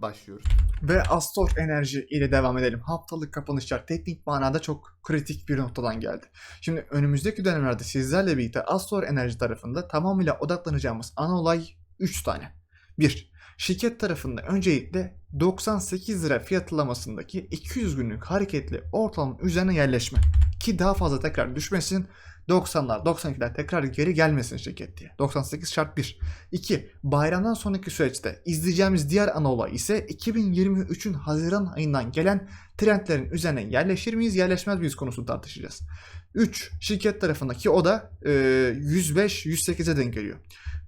başlıyoruz. Ve Astor Enerji ile devam edelim. Haftalık kapanışlar teknik manada çok kritik bir noktadan geldi. Şimdi önümüzdeki dönemlerde sizlerle birlikte Astor Enerji tarafında tamamıyla odaklanacağımız ana olay 3 tane. 1. Şirket tarafında öncelikle 98 lira fiyatlamasındaki 200 günlük hareketli ortalamanın üzerine yerleşme. Ki daha fazla tekrar düşmesin. 90'lar 92'ler tekrar geri gelmesin şirket diye. 98 şart 1. 2. Bayramdan sonraki süreçte izleyeceğimiz diğer ana olay ise 2023'ün Haziran ayından gelen trendlerin üzerine yerleşir miyiz yerleşmez miyiz konusunu tartışacağız. 3. Şirket tarafındaki o da e, 105-108'e denk geliyor.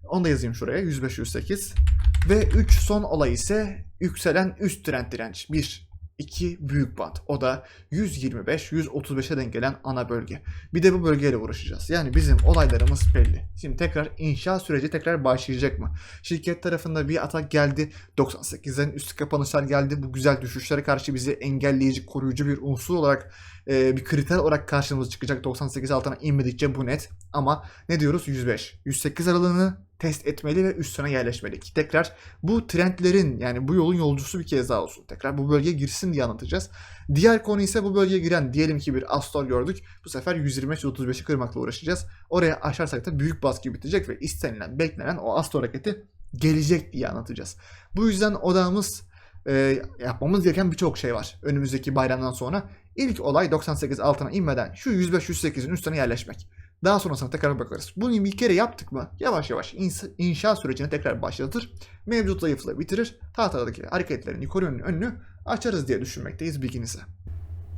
Onu da yazayım şuraya 105-108. Ve 3 son olay ise yükselen üst trend direnç. 1, 2 büyük band. O da 125-135'e denk gelen ana bölge. Bir de bu bölgeyle uğraşacağız. Yani bizim olaylarımız belli. Şimdi tekrar inşa süreci tekrar başlayacak mı? Şirket tarafında bir atak geldi. 98'lerin üstü kapanışlar geldi. Bu güzel düşüşlere karşı bizi engelleyici, koruyucu bir unsur olarak bir kriter olarak karşımıza çıkacak. 98 altına inmedikçe bu net. Ama ne diyoruz? 105. 108 aralığını test etmeli ve üstüne yerleşmeli ki tekrar bu trendlerin yani bu yolun yolcusu bir kez daha olsun. Tekrar bu bölgeye girsin diye anlatacağız. Diğer konu ise bu bölgeye giren diyelim ki bir Astor gördük. Bu sefer 125-135'i kırmakla uğraşacağız. Oraya aşarsak da büyük baskı bitecek ve istenilen, beklenen o Astor hareketi gelecek diye anlatacağız. Bu yüzden odamız e, yapmamız gereken birçok şey var önümüzdeki bayramdan sonra. İlk olay 98 altına inmeden şu 105-108'in üstüne yerleşmek. Daha sonrasına tekrar bakarız. Bunu bir kere yaptık mı yavaş yavaş inşa sürecini tekrar başlatır. Mevcut zayıflığı bitirir. Tahtadaki hareketlerin yukarı yönlü önünü açarız diye düşünmekteyiz bilginize.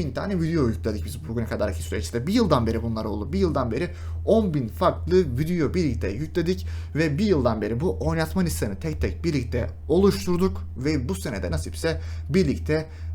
bin tane video yükledik biz bugüne kadarki süreçte. Bir yıldan beri bunlar oldu. Bir yıldan beri 10 bin farklı video birlikte yükledik ve bir yıldan beri bu oynatma listelerini tek tek birlikte oluşturduk ve bu senede nasipse birlikte